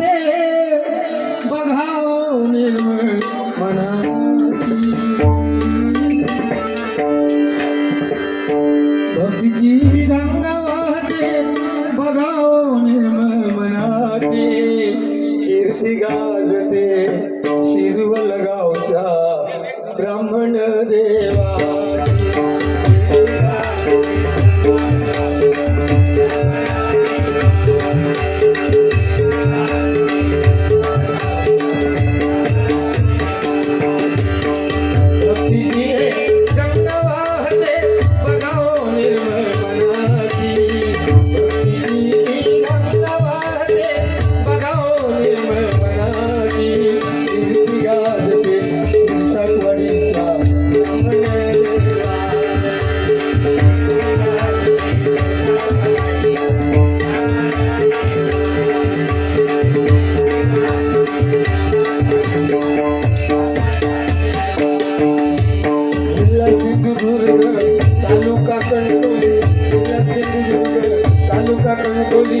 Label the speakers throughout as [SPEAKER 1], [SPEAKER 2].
[SPEAKER 1] दे बघाव निर्मळ मनाची. भक्तीची रंग वाहते बघाव निर्मळ मनाची. कीर्ती गाजते शिरवल गावच्या ब्राह्मण देवा. লুকানো গলি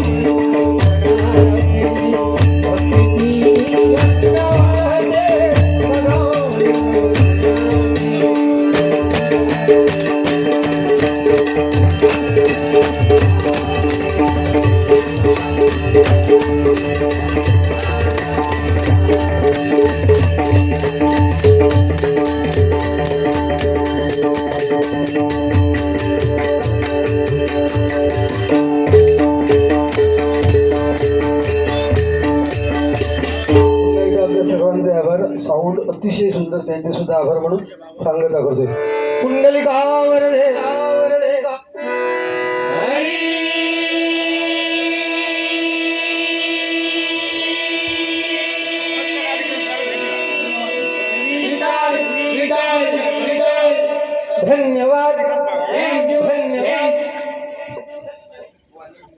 [SPEAKER 1] साऊंड अतिशय सुंदर त्यांचे सुद्धा आभार म्हणून सांगता करतोय. कुंडली गावर धन्यवाद धन्यवाद.